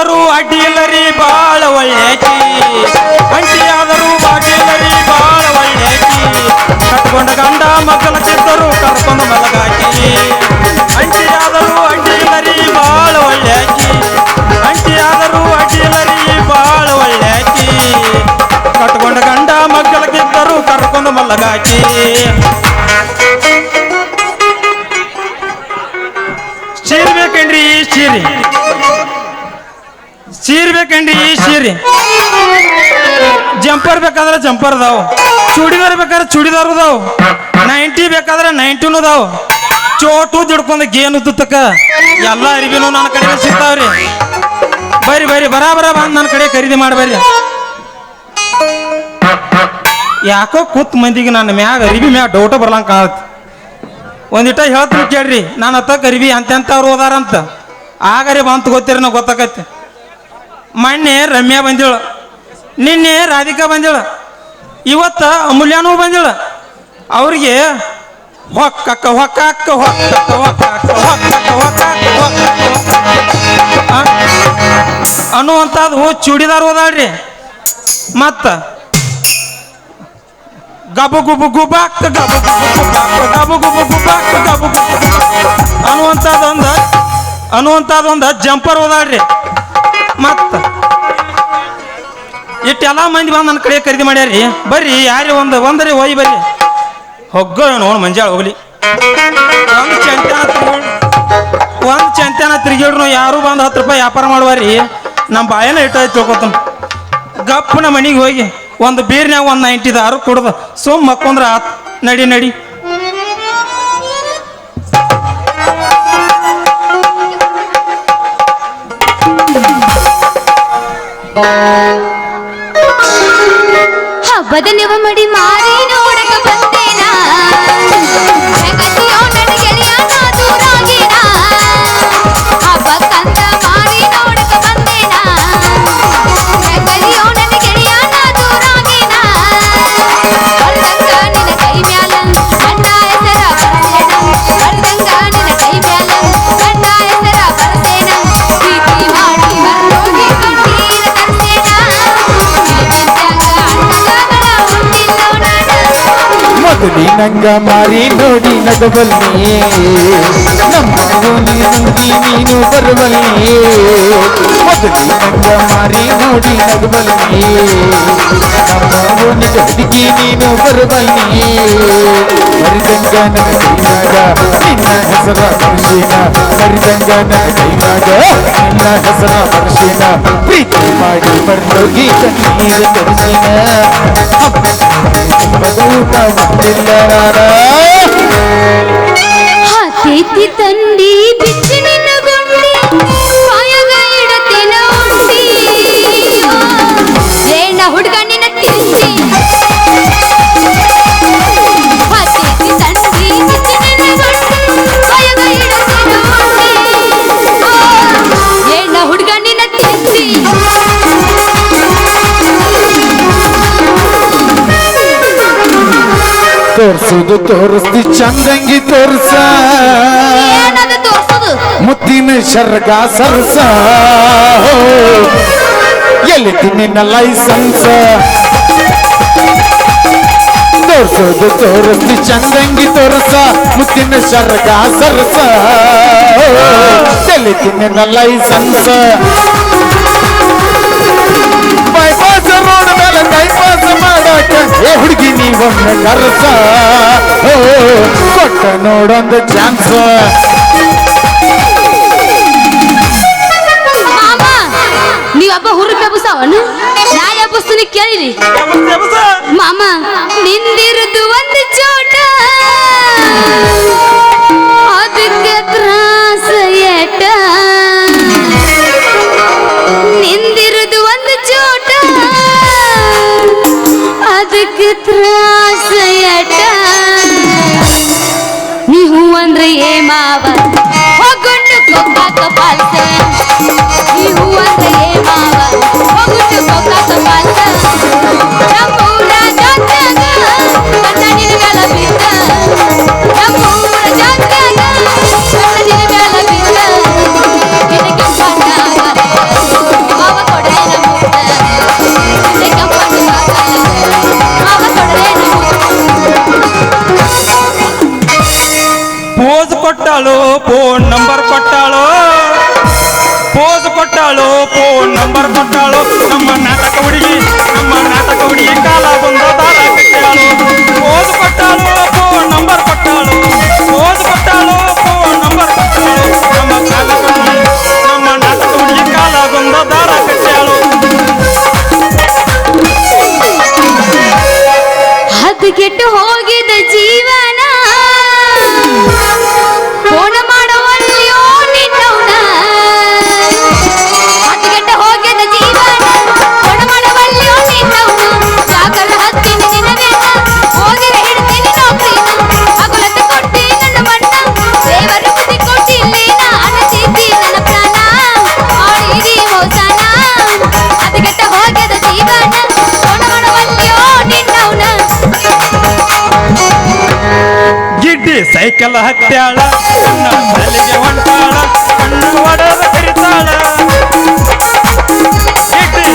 ಆದರೂ ಅಡ್ಡಿ ಇಲ್ಲರಿ ಬಾಳ ಒಳ್ಳೆಕಿ ಅಂಟಿ ಆದರೂ ಅಡ್ಡಿ ಇಲ್ಲರಿ ಬಾಳ ಒಳ್ಳೆಕಿ ಕಟ್ಕೊಂಡ ಗಂಡ ಮಕ್ಕಳ ಕಿತ್ತರು ಕರ್ಕೊಂಡು ಮಲಗಾಕಿ ಅಂಟಿ ಆದರೂ ಅಡ್ಡಿ ಇಲ್ಲರಿ ಬಾಳ ಒಳ್ಳೆಕಿ ಅಂಟಿ ಆದರೂ ಅಡ್ಡಿ ಇಲ್ಲರಿ ಬಾಳ ಒಳ್ಳೆಕಿ ಕಟ್ಕೊಂಡ ಗಂಡ ಮಕ್ಕಳ ಕಿತ್ತರು ಕರ್ಕೊಂಡು ಮಲಗಾಕಿ ಸೀರೆ ಬೇಕೇನ್ರಿ ಸೀರೆ ಸೀರೆ ಜಂಪರ್ ಬೇಕಾದ್ರೆ ಜಂಪರ್ ಅದಾವ ಚೂಡಿದಾರ್ ಬೇಕಾದ್ರೆ ಚೂಡಿದಾರ ಅದಾವ ನೈಂಟಿ ಬೇಕಾದ್ರೆ ನೈಂಟಿನೂ ಅದಾವ ಚೋಟು ದುಡ್ಕೊಂಡ ಗೇನು ತುತ್ತಕ ಎಲ್ಲ ಅರಿವಿನೂ ನನ್ನ ಕಡೆ ಸಿಗ್ತಾವ್ರಿ. ಬರ್ರಿ ಬರ್ರಿ ಬರಾಬರ ಬಂದು ನನ್ನ ಕಡೆ ಖರೀದಿ ಮಾಡ್ಬರ್ರಿ ಯಾಕೋ ಕೂತ್ ಮಂದಿಗೆ ನನ್ನ ಮ್ಯಾಗ, ಅರಿವಿ ಮ್ಯಾಗ ಡೌಟ ಬರ್ಲಂಗ ಕಾಣತ್. ಒಂದಿಟ ಹೇಳ್ತೀನಿ ಕೇಳ್ರಿ ನಾನು ಅತ್ತಕ್ಕೆ ಅರಿವಿ ಅಂತೆಂಥವ್ರು ಹೋದಾರಂತ. ಆಗರಿ ಬಂತು ಗೊತ್ತಿರ ನಾವು ಗೊತ್ತಾಕೈತಿ. ಮೊನ್ನೆ ರಮ್ಯಾ ಬಂದಿಳು, ನಿನ್ನೆ ರಾಧಿಕಾ ಬಂದಿಳು, ಇವತ್ತ ಅಮೂಲ್ಯನೂ ಬಂದಿಳು. ಅವ್ರಿಗೆ ಹೊಕ್ಕಕ್ಕ ಹೊಕ್ಕಕ್ಕ ಹೊಕ್ಕಕ್ಕ ಹೊಕ್ಕಕ್ಕ ಹೊಕ್ಕಕ್ಕ ಹೊಕ್ಕಕ್ಕ? ಅನ್ನುವಂಥದ್ದು ಚೂಡಿದಾರ್ ಓದಾಳ್ರಿ ಮತ್ತು ಗಬು ಗುಬು ಗುಬಾಕ್, ಗಬು ಗುಬು ಗುಬಾಕ್, ಗಬು ಗುಬು ಗುಬಾಕ್, ಗಬು ಗುಬು ಅನ್ನುವಂಥದ್ದೊಂದು ಜಂಪರ್ ಓದಾಡ್ರಿ ಮತ್ತ? ಇಟ್ಟೆಲ್ಲ ಮಂದಿ ಬಂದು ನನ್ನ ಕಡೆ ಖರೀದಿ ಮಾಡ್ಯಾರಿ. ಬರ್ರಿ, ಯಾರಿ ಒಂದು, ಒಂದರಿ ಒಯ್ ಬರ್ರಿ. ಹೊಗ್ಗೋ ನೋಡ್ ಮಂಜಾಳ ಹೋಗ್ಲಿ. ಒಂದು ತಿರುಗಿ ಒಂದು ಚಂತ್ಯಾನ ತಿರುಗಿಡ್ರು ಯಾರು ಬಂದು ಹತ್ತು ರೂಪಾಯಿ ವ್ಯಾಪಾರ ಮಾಡುವಾರಿ. ನಮ್ಮ ಬಾಯನ ಇಟ್ಟ ತಿಳ್ಕೊತಾನ. ಗಪ್ಪನ ಮನೆಗೆ ಹೋಗಿ ಒಂದು ಬೀರ್ನ್ಯಾಗ ಒಂದು ನೈಂಟಿದಾರು ಕುಡ್ದು ಸುಮ್ ಮಕ್ಕೊಂದ್ರ ನಡಿ ನಡಿ. ಹಬ್ಬದ ನೆವ ಮಡಿ ಮಾರಿ ನೋಡಕ ಬಂದೇನಾ ಜಗತ್ತಿಯೋ ನನ್ನ ಮೊದಲಿ ನಂಗ ಮಾರಿ ನೋಡಿ ನಗಬಲ್ಲಿ ನಮ್ಮ ಓಣಿ ನಂದಿ ನೀನು ಬರುವಲ್ಲಿ ಮೊದಲಿ ನಂಗ ಮಾರಿ ನೋಡಿ ನಗಬಲ್ಲಿ ನಮ್ಮ ಓಣಿಗೆ ಹುಡುಗಿ ನೀನು ಬರುವಲ್ಲಿ ಮರಿದಂಗ ನನ್ನ ಕೈನಾಗ ನಿನ್ನ ಹೆಸರ ಮನುಷ್ಯನ ಮರಿದಂಗ ನನ್ನ ಕೈನಾಗ ನಿನ್ನ ಹೆಸರ ಮನುಷ್ಯನ ಪ್ರೀತಿ ಮಾಡಿ ಬರ್ಲೋಗಿ ಕಣ್ಣೀರು ತರಿಸಿನ ಊಟ ಮಾಡಿಲ್ಲ ಹಾತೈತಿ ತಂಡಿ ತೋರ್ಸುದು ತೋರಿಸ್ತಿ ಚಂದಂಗಿ ತೋರ್ಸ. ಮುತ್ತಿನ ಶರ್ಗ ಸರ್ಸ. ಎಲ್ಲಿ ನಿನ್ನ ಲೈಸೆನ್ಸ್? ತೋರ್ಸೋದು ತೋರಿಸ್ತಿ ಚಂದಂಗಿ ತೋರ್ಸ ಮುತ್ತಿನ ಶರ್ಗ ಸರ್ಸ. ಎಲ್ಲಿ ನಿನ್ನ ಲೈಸೆನ್ಸ್? ನೀವೊಮ್ಮೆ ಕರ್ಸ. ಕೊಟ್ಟ ನೋಡೊಂದು ಚಾನ್ಸ್ ನೀವಪ್ಪ ಹುರು ಬೆಬಸವನು? ನಾ ಎಬ್ಬಸ್ತೀನಿ ಕೇಳಿರಿ. ಮಾಮ, ನಿಂದಿರದು ಒಂದು ಚೋಟ. ನೀವು ಅಂದ್ರೆ ಏ ಮಾವ? ಹೋಗೊಂಡು ಕೊಪ್ಪ ಪಾಲ್ಸೆ. ನೀವು ಅಂದ್ರೆ i calor, tan ಗಿಡ್ಡಿ ಸೈಕಲ್ ಹತ್ಯಾಳ ನಮ್ಮಲ್ಲಿಗೆ ಹೊಂಟಾಳ ಕಣ್ಣು ಒಡೆದ ಕರಿತಾಳ ಸೈಕಲ್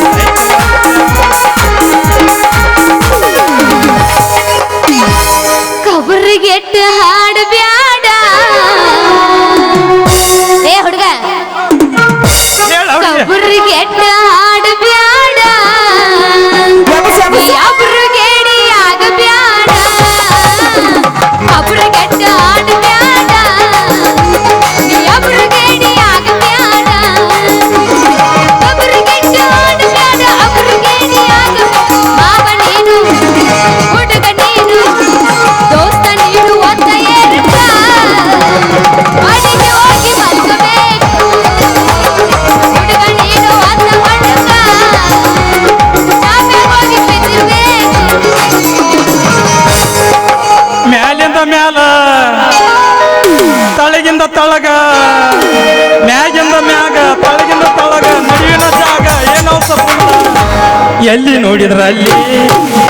ಎಲ್ಲಿ ನೋಡಿದ್ರ ಅಲ್ಲಿ?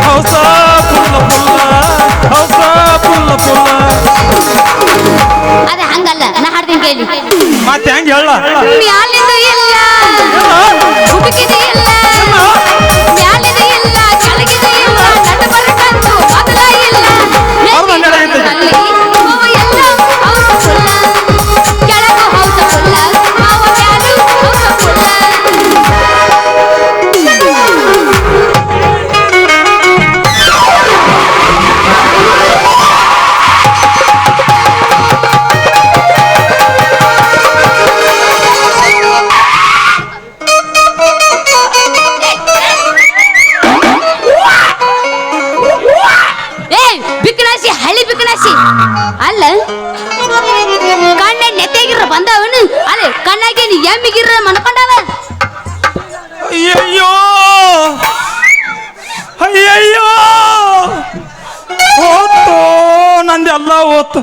ಹೌಸ ಪುಲ್ಲ ಪುಲ್ಲ ಹೌಸ ಪುಲ್ಲ ಪುಲ್ಲ ಅದ ಹಂಗಲ್ಲ ನಾ ಹಾಡ್ತೀನಿ ಕೇಳಿ. ಮತ್ತೆ ಹೆಂಗ್ ಹೇಳ? ಮ್ಯಾಲಿಂದ ಇಲ್ಲ ಹುಡುಕಿದೆ ಇಲ್ಲ. ಕಣ್ಣ ನೆತ್ತಾಗಿರ ಬಂದವನು? ಅದೇ ಕಣ್ಣಾಗಿ ನೀ ಎಮ್ಮಿಗಿರ ಮನ್ಕೊಂಡವ? ಅಯ್ಯಯ್ಯೋ! ಅಯ್ಯಯ್ಯೋ! ನಂದು ನಂದೆಲ್ಲ ಓತು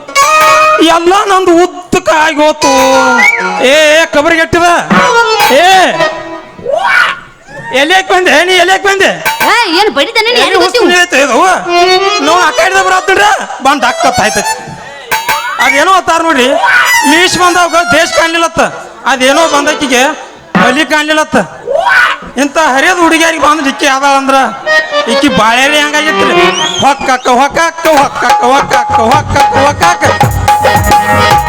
ಎಲ್ಲ ನಂದು ಉದ್ದಕ ಆಗಿ ಹೋತು. ಏ ಕಬರಿಗೆಟ್ಟಿದ ಏ ಎಲ್ಲಿಯಾಕ್ ಬಂದೆ? ನೀ ಎಲೆಕ್ ಬಂದೆ? ಏ, ಏನ್ ಬಡಿತಾನೆ ನೀ? ಏನು ಯಾರಿಗ್ ಹುಸ್ಸು ಗೊತ್ತಿವು? ನಿಲ್ತೈತೆ ಇದು ಅಕ್ಕ ಆ ಕಡೆ ಬಂದ್ ಅಕ್ಕತ್ ಆಯ್ತೈತಿ ಅದೇನೋ ಅತ್ತಾರ ನೋಡ್ರಿ. ಮೀಶ್ ಬಂದಾಗ ದೇಶ ಕಾಣ್ಲಿಲ್ಲತ್ತ. ಅದೇನೋ ಬಂದಕ್ಕಿಗೆ ಬಲಿ ಕಾಣ್ಲಿಲ್ಲತ್ತ. ಇಂಥ ಹರಿಯದ ಹುಡುಗಿಯರಿಗೆ ಬಂದ್ ಇಕ್ಕಿ ಯಾವ ಅಂದ್ರ ಇಕ್ಕಿ ಬಾಳೆರಿ ಹಂಗಾಗಿತ್ರಿ. ಹೊಕ್ಕಕ್ಕ ಹೊಕ್ಕಕ್ಕ ಹೊಕ್ಕಕ್ಕ ಹೊಕ್ಕಕ್ಕ ಹೊಕ್ಕಕ್ಕ ಹೊಕ್ಕಕ್ಕ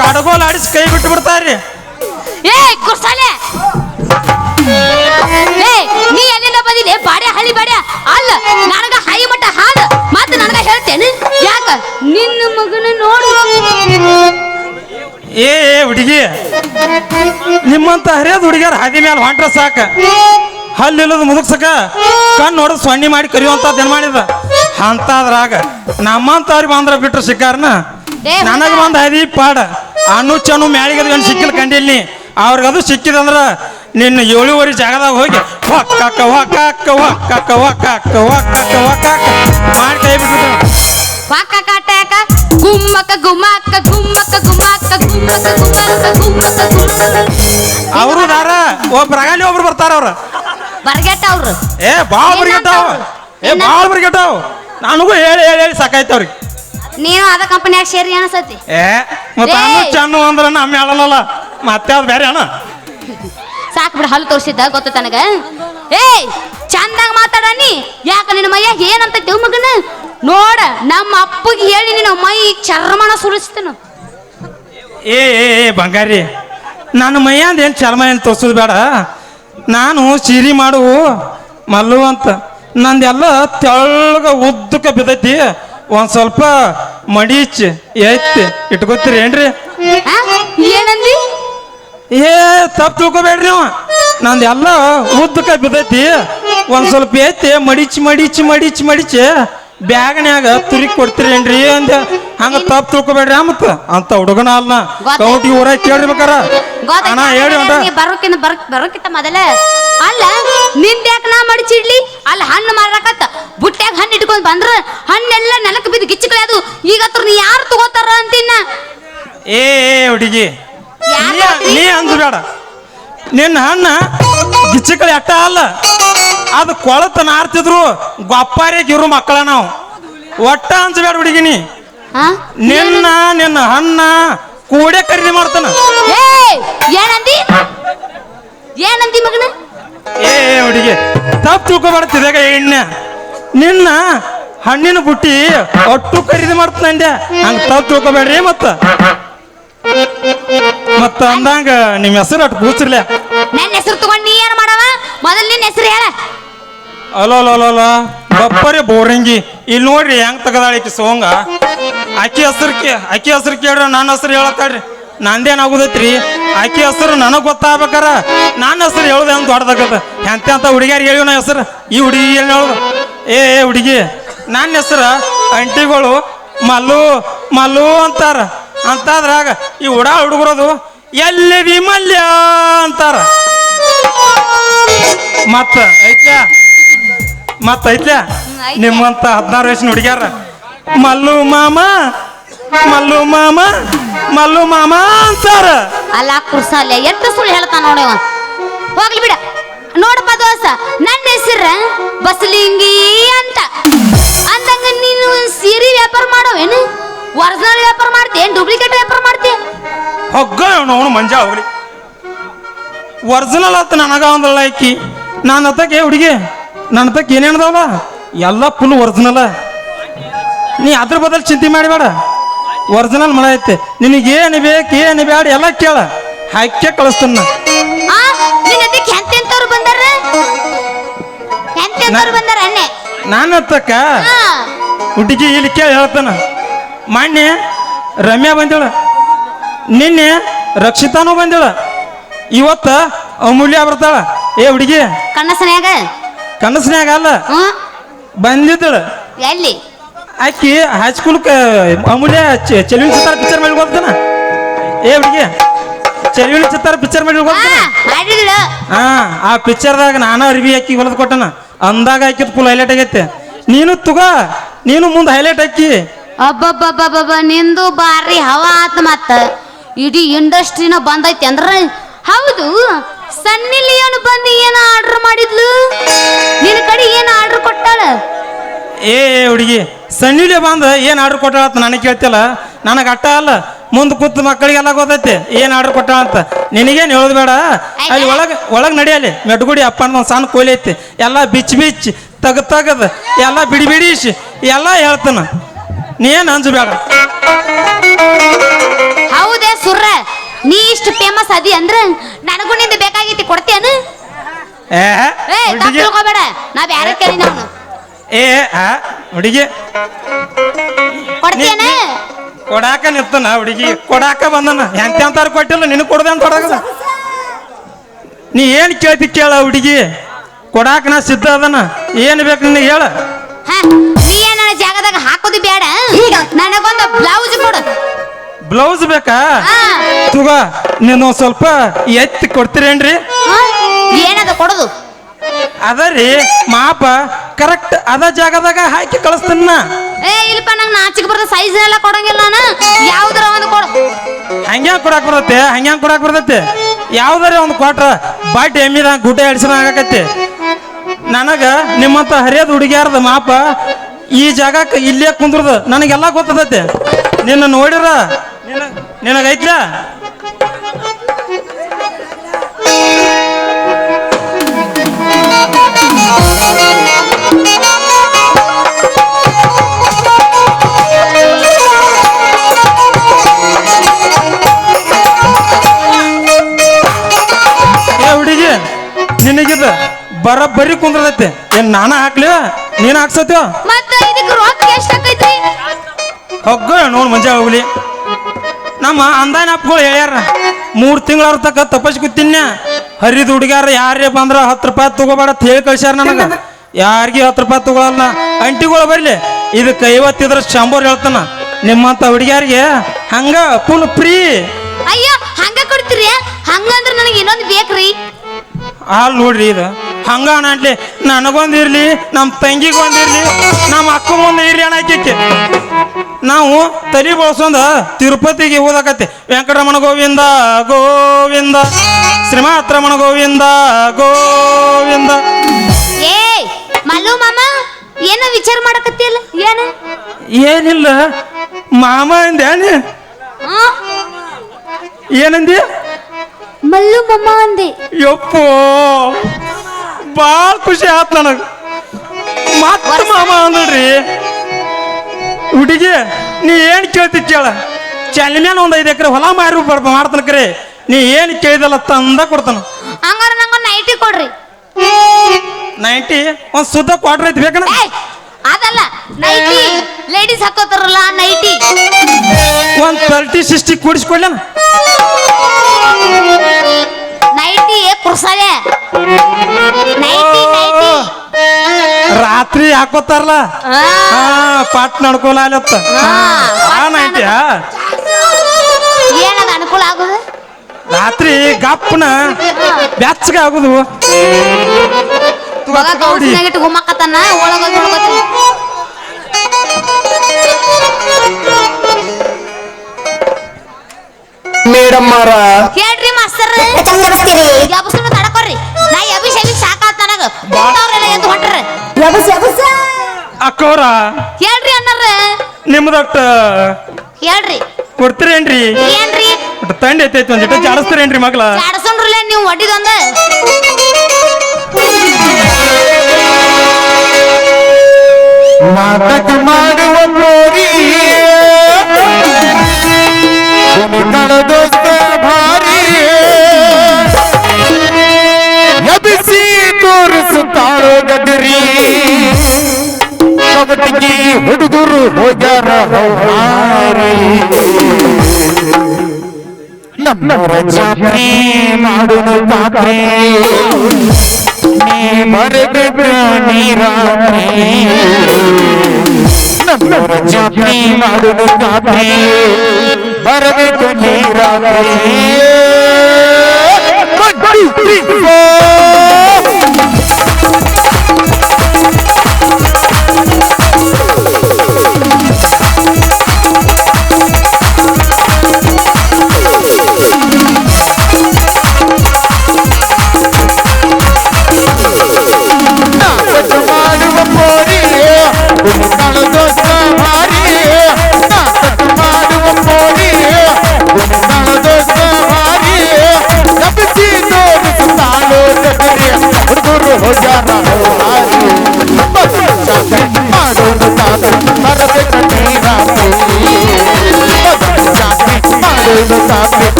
ಕಡಗೋಲ್ ಆಡಿಸಿ ಕೈ ಬಿಟ್ಟು ಬಿಡ್ತಾರ್ರಿ. ಏ, ಕುರ್ಸಾಲೆ! ಏ, ನೀ ಎಲ್ಲಿಂದ ಬಂದಿದೆ ಬಾಡೆ ಹಳಿ ಬಾಡೆ ಅಲ್ಲ, ನನಗ ಹೈ ಮಟ್ಟ ಹಾಲು ಮತ್ತೆ ನನಗ ಹೇಳ್ತೇನೆ. ಯಾಕ? ನಿನ್ನ ಮಗನ ನೋಡು. ಏ ಏ ಹುಡುಗಿ. ನಿಮ್ಮಂತ ಹರಿಯದ ಹುಡುಗಿಯರ್ ಹಾದಿ ಮೇಲೆ ಹೊಂಟ್ರ ಸಾಕ. ಹಲ್ಲಿಲ್ಲದ ಮುದುಗ್ಸಕ ಕಣ್ಣು ನೋಡಿದ ಸೊಣ್ಣಿ ಮಾಡಿ ಕರಿಯುವಂತ ಏನ್ ಮಾಡಿದ. ಅಂತದ್ರಾಗ ಅವ್ರಿ ಬಂದ್ರ ಬಿಟ್ರು ಸಿಕ್ಕಾರನ? ನನಗೆ ಬಂದ ಹದಿ ಪಾಡ. ಅನ್ನು ಚನ್ನು ಮ್ಯಾಳಿಗದ ಸಿಕ್ಕಿಲ್ಲ ಕಂಡಿಲ್ಲಿ. ಅವ್ರಿಗದು ಸಿಕ್ಕಿದಂದ್ರ ನಿನ್ನ ಏಳುವರೆ ಜಾಗದಾಗ ಹೋಗಿ ಹೊಕ್ಕಕ್ಕ ಹೊಕ್ಕಕ್ಕ ಹೊಕ್ಕಕ್ಕ ಹೊಕ್ಕಕ್ಕ ಹೊಕ್ಕಕ್ಕ ಮಾಡಿ ಕೈ ಬಿಟ್ಟು ಗುಮ್ಮಕ ಗುಮ್ಮಕ್ಕ ಗುಮ್ಮಕ ಗುಮ್ಮಕ್ಕ ಗುಮ್ಮಕ ಗುಮ್ಮಕ ಗುಮ್ಮಕ ಅವರು ದಾರ ಒಬ್ರು ರಗಾಲಿ ಒಬ್ರು ಬರ್ತಾರ ಅವ್ರು. ಬರ್ಗೆಟ್ ಅವ್ರು ಏ ಬಾಳ ಬರ್ಗೆಟ್ಟಾವ. ಏ ಬಾಳ ಬರ್ಗೆಟ್ಟಾವ. ನನಗೂ ಹೇಳಿ ಹೇಳಿ ಹೇಳಿ ಸಾಕಾಯ್ತು ಅವ್ರಿಗೆ. ನೀನು ಅದ ಕಂಪನಿಯಾಗ ಸೇರಿ ಅನಸತಿ. ಏ ಮತ್ತೆ. ಅನ್ನು ಚನ್ನು ಅಂದ್ರೆ ನಮ್ಮ ಹೇಳಲ್ಲ ಮತ್ತೆ ಅದು ಬೇರೆ ಅಣ್ಣ. ಸಾಕ್ ಬಿಡ ಹಲ್ಲು ತೋರಿಸಿದ್ದ ಗೊತ್ತ ತನಗ. ಏಯ್ ಚಂದಾಗ ಮಾತಾಡ ನೀ ಯಾಕ ನಿನ್ನ ಮೈಯಾಗ ಏನಂತ ಮಗನ ನೋಡ ನಮ್ಮ ಅಪ್ಪಗೆ ಹೇಳಿ ನೀನು ಮೈ ಚರ್ಮನ ಸುರಿಸ್ತೇನು. ಏ ಏ ಏ ಬಂಗಾರಿ ನನ್ನ ಮೈಯಾಂದ ಏನು ಚರ್ಮ ಏನು ತೋರ್ಸೋದು ಬೇಡ. ನಾನು ಸೀರಿ ಮಾಡು ಮಲ್ಲು ಅಂತ. ನಂದೆಲ್ಲ ತೆಳ್ಳಗ ಉದ್ದಕ್ಕೆ ಬಿದ್ದೈತಿ. ಒಂದು ಸ್ವಲ್ಪ ಮಡೀಚ್ ಐತಿ ಇಟ್ಕೋತೀರಿ ಏನ್ರಿ? ಆ? ಏನಂದಿ? ಏ ತಪ್ಪು ತಿಳ್ಕೊಬೇಡ್ರಿ ನೀವು. ನಂದೆಲ್ಲ ಉದ್ದಕ್ಕೆ ಬಿದ್ದೈತಿ. ಒಂದು ಸ್ವಲ್ಪ ಐತಿ ಮಡಿಚ್ ಮಡಿಚ್ ಮಡಿಚ್ ಮಡಿಚ್ ಬ್ಯಾಗ್ನ್ಯಾಗ ತುರಿ ಕೊಡ್ತೀರೇನ್ರಿ ಅಂದ ಹಂಗ ತಪ್ಪು ತಿಳ್ಕೊಬೇಡ್ರಿ ಮತ್ತ ಅಂತ ಹುಡುಗನ ಅಲ್ಲ ಕೌಂಟಿ ಕೌಟಿ ಊರಾಗ ಕೇಳ್ರಿ ಬೇಕಾರ ಅಣ್ಣ ಹೇಳಿ ಗೊತ್ತಾಯ್ತು ಬರೋಕಿನ ಬರಕ್ ಬರೋಕಿತ್ತ ಮೊದಲ. ಅಲ್ಲ ನಿಂದ ಯಾಕೆ ನಾ ಮಡಚಿಡ್ಲಿ ಅಲ್ಲಿ ಹಣ್ಣು ಮಾರಕತ್ತ ಬುಟ್ಟ್ಯಾಗ ಹಣ್ಣು ಇಟ್ಕೊಂಡ್ ಬಂದ್ರ ಹಣ್ಣೆಲ್ಲ ನೆಲಕ್ಕೆ ಬಿದ್ದು ಗಿಚ್ಚಕಳೆ ಅದು. ಈಗ ಹತ್ರ ನೀ ಯಾರು ತಗೋತಾರ ಅಂತಿನ್ನ? ಏ ಹುಡುಗಿ. ನೀ- ಅಂದ್ರು ಬೇಡ. ನಿನ್ನ ಹಣ್ಣ ಗಿಚ್ಚಕಳಿ ಅಟ್ಟ ಅಲ್ಲ. ಅದು ಕೊಳತ ನಾರ್ತಿದ್ರು ಗೊಪ್ಪಾರೇ ಗಿರು ಮಕ್ಕಳ ನಾವು. ಒಟ್ಟ ಅನ್ಸಬೇಡ ಹುಡುಗಿನಿ? ನಿನ್ನ ನಿನ್ನ ಹಣ್ಣ ಕೂಡೆ ಖರೀದಿ ಮಾಡ್ತಾನ. ಏಯ್ ಏನಂದಿ? ಏನಂದಿ ಮಗನ? ಏ ಹುಡುಗಿ ತಪ್ಪು ತಿಳ್ಕೊಬೇಡ ತಿದಾಗ ಎಣ್ಣೆ. ನಿನ್ನ ಹಣ್ಣಿನ ಬುಟ್ಟಿ ಒಟ್ಟು ಖರೀದಿ ಮಾಡ್ತಾನ ಅಂದೆ. ಹಂಗ ತಪ್ಪು ತಿಳ್ಕೊಬೇಡ್ರಿ ಮತ್ತ. ಮತ್ತ ಅಂದಂಗ ನಿಮ್ಮ ಹೆಸರು ಅಟ್ಟು ಕೂಸಿರ್ಲೆ ನನ್ನ ಹೆಸರು ತಗೊಂಡ್ ನೀ ಏನ್ ಮಾಡವ? ಮೊದಲ್ ನಿನ್ನ ಹೆಸರು ಹೇಳ. Hello hello hello hello. ಬಪ್ಪರಿ ಬೋರಿಂಗಿ. ಇಲ್ಲಿ ನೋಡ್ರಿ ಹೆಂಗ್ ತಗದಾಳ ಈಕಿ ಸೋಂಗ ಆಕಿ ಕೇ ಆಕಿ ಹೆಸರು ಕೇಳ್ರಿ, ನನ್ನ ಹೆಸರು ಹೇಳತ್ತಾಳ್ರಿ. ನಂದೇನ್ ಆಗುದೈತ್ರಿ? ಆಕಿ ಹೆಸರು ನನಗೆ ಗೊತ್ತಾಗ್ಬೇಕಾರ? ನನ್ನ ಹೆಸರು ಹೇಳುದ ಅಂತ ದೊಡ್ಡದಾಗದ? ಎಂತ ಅಂತ ಹುಡುಗಿಯಾರ ಹೇಳಿವ್ ನಾ ಹೆಸರು? ಈ ಹುಡುಗಿ ಏನ್ ಏ ಹುಡುಗಿ, ನನ್ನ ಹೆಸರು ಅಂಟಿಗಳು ಮಲ್ಲು ಮಲ್ಲು ಅಂತಾರ. ಅಂತಾದ್ರಾಗ ಈ ಹುಡ ಹುಡುಗರದು ಎಲ್ಲಿ ಮಲ್ಯ ಅಂತಾರ. ಮತ್ತ ಐತ್ಯಾ ಮತ್ತ ಐತ್ಯಾ ನಿಮ್ಮಂತ ಹದಿನಾರು ವಯಸ್ಸಿನ ಹುಡುಗ್ಯಾರ. ಮಲ್ಲು ಮಾಮ ಮಲ್ಲು ಮಾಮ ಮಲ್ಲು ಮಾಮ ಅಂತಾರ. ಅಲ್ಲ ಕುರ್ಸಾಲೆ ಎಷ್ಟು ಸುಳ್ಳು ಹೇಳ್ತಾನ ನೋಡವ ಹೋಗ್ಲಿ ಬಿಡ. ನೋಡಪ್ಪ ದೋಸ ನನ್ನ ಹೆಸರ ಬಸಲಿಂಗಿ ಅಂತ. ಅಂದಂಗ ನೀನು ಸೀರೆ ವ್ಯಾಪಾರ ಮಾಡೋವೇನು? ಒರಿಜಿನಲ್ ವ್ಯಾಪಾರ ಮಾಡ್ತೀಯ ಡೂಪ್ಲಿಕೇಟ್ ವ್ಯಾಪಾರ ಮಾಡ್ತೀಯ? ಹೊಗ್ಗ ಅವನು ಮಂಜ ಹೋಗ್ಲಿ. ಒರಿಜಿನಲ್ ಆತ ನನಗ ಒಂದಲ್ಲ ಲೈಕಿ ನಾನು ಅದಕ್ಕೆ ಹುಡುಗಿ. ನನ್ನ ತಕ್ಕ ಏನೇನದವಲ್ಲ ಎಲ್ಲ ಫುಲ್ ಒರಿಜಿನಲ್ ನೀ ಅದ್ರ ಬದಲು ಚಿಂತೆ ಮಾಡಬೇಡ. ಒರಿಜಿನಲ್ ಮಳೆ ಐತೆ. ಏನು ಬೇಕು ಏನು ಬೇಡ ಎಲ್ಲ ಕೇಳ. ಹಾಕಿ ಕಳಿಸ್ತಾನ ನಾನು. ತಕ್ಕ ಹುಡುಗಿ ಇಲ್ಲಿ ಕೇಳಿ ಹೇಳ್ತಾನ. ಮೊನ್ನೆ ರಮ್ಯಾ ಬಂದಿಳು. ನಿನ್ನೆ ರಕ್ಷಿತಾನು ಬಂದಿಳು. ಇವತ್ತ ಅಮೂಲ್ಯ ಬರ್ತಾಳ. ಏ ಹುಡುಗಿ. ಕಣ್ಣಸನ್ಯಾಗ ಕನಸ್ನ್ಯಾಗ ಅಲ್ಲ? ಹ್ಮ್ ಬಂದಿದ್ದಳ. ಎಲ್ಲಿ? ಆಕಿ ಹೈಸ್ಕೂಲ್ ಅಮೂಲ್ಯ ಚೆಲುವಿನ ಚಿತ್ತಾರ ಪಿಕ್ಚರ್ ಮಾಡಿ ಹೋಗ್ತಾನ ಏ ಹುಡುಗಿ ಚೆಲುವಿನ ಚಿತ್ತಾರ ಪಿಕ್ಚರ್ ಮಾಡಿ ಹೋಗ್ತಾನ ಹಾ ಆ ಪಿಕ್ಚರ್ದಾಗ ನಾನು ಅರ್ವಿ ಹಾಕಿ ಹೊಲದ್ ಕೊಟ್ಟನ. ಅಂದಾಗ ಹಾಕಿದ್ ಫುಲ್ ಹೈಲೈಟ್ ಆಗೈತೆ. ನೀನು ತುಗ ನೀನು ಮುಂದೆ ಹೈಲೈಟ್ ಹಾಕಿ. ಅಬ್ಬಬ್ಬಬ್ಬಬ್ಬ ನಿಂದು ಬಾರಿ ಹವಾ ಆತ ಮತ್ತ. ಇಡೀ ಇಂಡಸ್ಟ್ರಿನ ಬಂದೈತಿ ಅಂದ್ರ. ಹೌದು. ಸನ್ನಿ ಲಿಯೋನ್ ಬಂದು ಏನ ಆರ್ಡರ್ ಮಾಡಿದ್ಲು? ನಿನ್ನ ಕಡೆ ಏನ ಆರ್ಡರ್ ಕೊಟ್ಟಾಳ? ಏ ಹುಡುಗಿ ಸಣ್ಣಿಲೆ ಬಂದ ಏನು ಆರ್ಡರ್ ಕೊಟ್ಟಾಳ ಅಂತ ನನಗೆ ಕೇಳ್ತಿಲ್ಲ ನನಗೆ ಅಟ್ಟ ಅಲ್ಲ ಮುಂದೆ ಕೂತು ಮಕ್ಕಳಿಗೆಲ್ಲ ಗೊತ್ತೈತಿ ಏನು ಆರ್ಡರ್ ಕೊಟ್ಟಾಳ ಅಂತ. ನಿನಗೇನು ಹೇಳೋದು ಬೇಡ? ಅಲ್ಲಿ ಒಳಗೆ ಒಳಗೆ ನಡೆಯಲಿ ಮೆಟ್ಗುಡಿ ಅಪ್ಪನ ಒಂದು ಸಣ್ಣ ಕೋಲಿ ಐತಿ. ಎಲ್ಲ ಬಿಚ್ ಬಿಚ್ಚಿ ತಗ ತಗದು ಎಲ್ಲ ಬಿಡಿ ಬಿಡಿಸಿ ಎಲ್ಲ ಹೇಳ್ತಾನ. ನೀನು ಅಂಜಬೇಡ. ಹೌದೇ ಸುರ್ರ. ನೀ ಇಷ್ಟು ಫೇಮಸ್ ಅದಿ ಅಂದ್ರ ನನಗೂ ನಿಂದ ಬೇಕಾಗೈತಿ ಕೊಡ್ತೇನು ಏ ಏ ತಪ್ಪು ಹುಡುಗಿ. ತಿಳ್ಕೊಬೇಡ. ನಾ ಬ್ಯಾರೆ ಕೇಳಿ ನಾನು ಏ ಆ ಹುಡುಗಿ. ಕೊಡ್ತೇನ ಕೊಡಾಕ ನಿರ್ತನ ಹುಡುಗಿ? ಕೊಡಾಕ ಬಂದನ. ಎಂತ ಅಂತಾರು ಕೊಟ್ಟಿಲ್ಲ ನಿನಗೆ ಕೊಡದೆ ಅಂತ ಹೊಡಗದ ನೀ ಏನು ಕೇಳ್ತಿ ಕೇಳ ಹುಡುಗಿ? ಕೊಡಾಕ ನಾ ಸಿದ್ಧ ಅದನ. ಏನು ಬೇಕು ನಿನಗೆ ಹೇಳ. ಹ, ನೀ ಏನ ಜಾಗದಾಗ ಹಾಕೋದು ಬೇಡ. ನನಗೊಂದು ಬ್ಲೌಸ್ ಕೊಡು. ಬ್ಲೌಸ್ ಬೇಕಾ? ತುಗ ನೀನು ಸ್ವಲ್ಪ ಎತ್ತಿ ಕೊಡ್ತೀರೇನ್ರಿ? ಏನದ ಕೊಡೋದು? ಅದರಿ ಮಾಪ ಕರೆಕ್ಟ್ ಅದ ಜಾಗದಾಗ ಹಾಕಿ ಕಳಿಸ್ತೀನಿ ನಾ. ಏ ಇಲ್ಲಪ್ಪ ನಂಗೆ ನಾಚಿಕೆ ಬರ್ತದೆ ಸೈಜ್ ಎಲ್ಲ ಕೊಡಂಗಿಲ್ಲ ನಾನು. ಯಾವ್ದಾರ ಒಂದು ಕೊಡು. ಹಂಗ್ಯಾಂಗ ಕೊಡಕ್ ಬರ್ತೈತೆ ಹಂಗ್ಯಾಂಗ ಕೊಡಕ್ ಬರ್ತೈತೆ? ಯಾವ್ದಾರ ಒಂದು ಕೊಟ್ರ ಬಾಟ್ ಎಮ್ಮಿದ ಗುಡ್ಡ ಎಡ್ಸಿನ ಆಗಕತ್ತೆ. ನನಗ ನಿಮ್ಮಂತ ಹರಿಯದ ಹುಡುಗಿಯಾರದ ಮಾಪ ಈ ಜಾಗಕ್ಕೆ ಇಲ್ಲೇ ಕುಂದ್ರದ ನನಗೆಲ್ಲ ಗೊತ್ತದೈತೆ. ನಿನ್ನ ನೋಡಿರ ನಿನಗೈತ್ಲ? ನಿನಗಿದ ಬರಬ್ಬರಿ ಕುಂದ್ರದೈತೆ ಏನ್ ನಾನ ಹಾಕ್ಲಿ? ನೀನ್ ಹಾಕ್ಸತ್ಯೋ? ಮತ್ತೆ ಇದಕ್ಕೆ ರೊಕ್ಕ ಎಷ್ಟ್ ಆಕೈತ್ರಿ ಹೊಗ್ಗ ನೋಡ್ ಮಂಜಾ ಹೋಗ್ಲಿ. ನಮ್ಮ ಅಂದಾನ ಅಪ್ಪಗಳು ಹೇಳ್ಯಾರ ಮೂರು ತಿಂಗಳ ತಕ್ಕ ತಪಸ್ ಕೂತಿನ್ಯ? ಹರಿದ ಹುಡುಗ್ಯಾರ ಯಾರೇ ಬಂದ್ರ ಹತ್ತು ರೂಪಾಯಿ ತಗೋಬೇಡ ಅಂತ ಹೇಳಿ ಕಳ್ಸ್ಯಾರ ನನಗೆ. ಯಾರಿಗೆ ಹತ್ತು ರೂಪಾಯಿ ತಗೊಳಲ್ಲ. ಅಂಟಿಗಳು ಬರಲಿ. ಇದಕ್ಕೆ ಐವತ್ತಿದ್ರ ಶಂಬರ್ ಹೇಳ್ತಾನ. ನಿಮ್ಮಂತ ಹುಡುಗ್ಯಾರಿಗೆ ಹಂಗ ಫುಲ್ ಫ್ರೀ. ಅಯ್ಯೋ ಹಂಗ ಕೊಡ್ತೀರಿ? ಹಂಗಂದ್ರೆ ನನಗೆ ಇನ್ನೊಂದು ಬೇಕ್ರಿ. ಹಾಲು ನೋಡ್ರಿ ಇದು. ಹಂಗ ಅಣ್ಲಿ ನನಗೊಂದು ಇರ್ಲಿ ನಮ್ಮ ತಂಗಿಗೊಂದು ನಮ್ಮ ನಮ್ಮ ಮುಂದೆ ಇರ್ಲಿ ಅಣ್ಣಕ್ಕೆ ನಾವು ತಲೆ ಬಳಸೊಂದ ತಿರುಪತಿಗೆ ಹೋದಕತ್ತೆ ವೆಂಕಟರಮಣ ಗೋವಿಂದ ಗೋವಿಂದ ಶ್ರೀಮಾತ್ ರಮಣ ಗೋವಿಂದ ಗೋವಿಂದ. ಏ ಮಲ್ಲು ಮಾಮ ಏನು ವಿಚಾರ ಮಾಡಕತ್ತಿಲ್ಲ ಏನು? ಏನಿಲ್ಲ ಮಾಮ ಅಂದ್ಯಾನೆ? ಏನಂದಿ? ಮಲ್ಲು ಮಾಮ ಅಂದೆ. ಯಪ್ಪೋ ಭಾಳ ಖುಷಿ ಆತ್ ನನಗೆ. ಮತ್ತೆ ಮಾಮ ಅಂದ್ರಿ ಹುಡುಗಿ ನೀ ಏನು ಕೇಳ್ತಿ ಕೇಳ. ಮ್ಯಾನ ಒಂದು ಐದು ಎಕರೆ ಹೊಲ ಮಾರಿ ಮಾಡ್ತಾನ ಕರೆ ನೀ ಏನು ಕೇಳಿದಲ್ಲ ತಂದ ಕೊಡ್ತಾನ. ಹಂಗಾರ ನಂಗೆ ನೈಟಿ ಕೊಡ್ರಿ. ನೈಂಟಿ ಒಂದು ಸುದ್ದ ಕ್ವಾರ್ಟರ್ ಐತಿ ಬೇಕನ? ಏಯ್ ಅದಲ್ಲ ನೈಟಿ ಲೇಡೀಸ್ ಹಾಕೋತಾರಲ್ಲ ನೈಟಿ ಒಂದು ತರ್ಟಿ ಸಿಕ್ಸ್ಟಿ ಕೂಡಿಸ್ಕೊಡ್ಲೇನ? ನೈಟಿ ಕುರ್ಸಲೆ. ನೈಟಿ ನೈಟಿ ರಾತ್ರಿ ಹಾಕೋತಾರಲ್ಲ? ಆ, ಹಾ ಪಾಟ್ ನಡ್ಕೋಲ ಅಲ್ಲತ್ತ ಆ, ನೈಂಟಿಯಾ ಏನದ ಅನುಕೂಲ ಆಗುದು? ರಾತ್ರಿ ಗಪ್ಪನ ಬೆಚ್ಚಗೆ ಆಗುದು. ಮಗ ಗೌಡ್ಸ್ನಾಗ ಇಟ್ಟು ಗುಮ್ಮಕ್ಕತ್ತಾನ? ಮೇಡಮ್ ಮಾರ ಹೇಳ್ರಿ ಮಾಸ್ತರ್ ಯಾಬಸ್ನ ತಡಕೊರ್ರಿ ನಾ ಯಬಿಸ್ ಯಬಿಸ್ ಸಾಕಾತ್ ನನಗ. ಬಂದವ್ರೆಲ್ಲ ಎದ್ದು ಹೊಂಟ್ರ. ಯಬಸ್ ಯಬಸ್ ಅಕ್ಕವ್ರ ಹೇಳ್ರಿ ಅಣ್ಣರ ನಿಮ್ದೊಟ್ಟ ಹೇಳ್ರಿ. ಕೊಡ್ತೀರೇನ್ರಿ? ಏನ್ರಿ? ತಂಡ ಐತೈತಿ ಒಂದಿಟ್ಟು ಜಾಡಿಸ್ತೀರೇನ್ರಿ ಮಗ್ಲ? ಜಾಡಸನ್ರಲ್ಲ ನೀವು ಒಡ್ಡಿದೊಂದ? ನಾಟಕ ಮಾಡುವ ಕೋರಿ ದೋಸ್ತ ಭಾರಿ ಎಬಿಸಿ ತೋರಿಸುತ್ತಾಳೋ ಗದರಿ ಕಬಡ್ಡಿಗೆ ಹುಡುಗರು ಹೋಗ್ಯಾರ ಹೌಹಾರಿ ನಮ್ಮರ ಜಾತ್ರೆ ಮಾಡುನು ಪಾತ್ರೆ ನೀ ಮರೆಬಿಟ್ಟ ನೀರಾತ್ರೆ ನಮ್ಮರ ಜಾತ್ರೆ ಮಾಡುನು ಪಾತ್ರೆ மரணி துணீரானே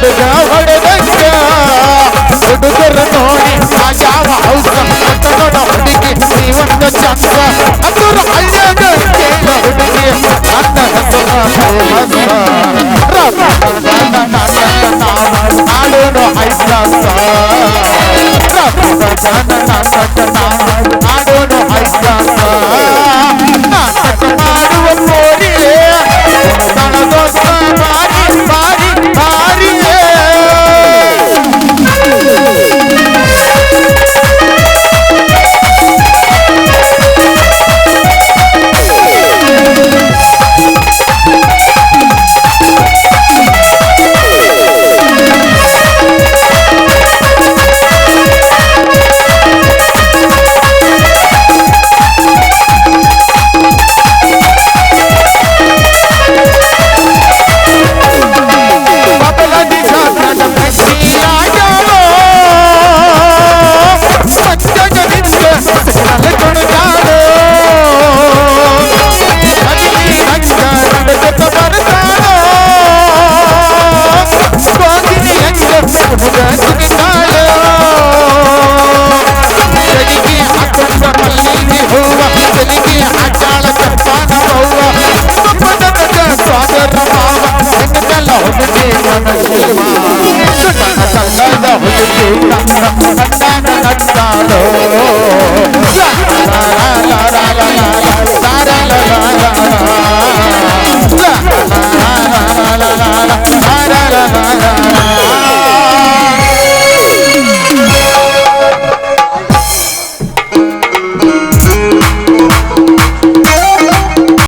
ಹುಡುಗ ಹೊಡೆದಂಗ. ಹುಡುಗರು ನೋಡಿ ಆಜಾವ ಹೌಸ ಕಟ್ಟಡ ಹುಡುಗಿ ನೀವೊಂದು ಚಂದ. ಅದರ ಹಳ್ಳಿಯಾಗ ಹುಡುಗಿ ನನ್ನ ಹೆಸರ ಆಡೋನು ಹೈಕ್ಲಾಸ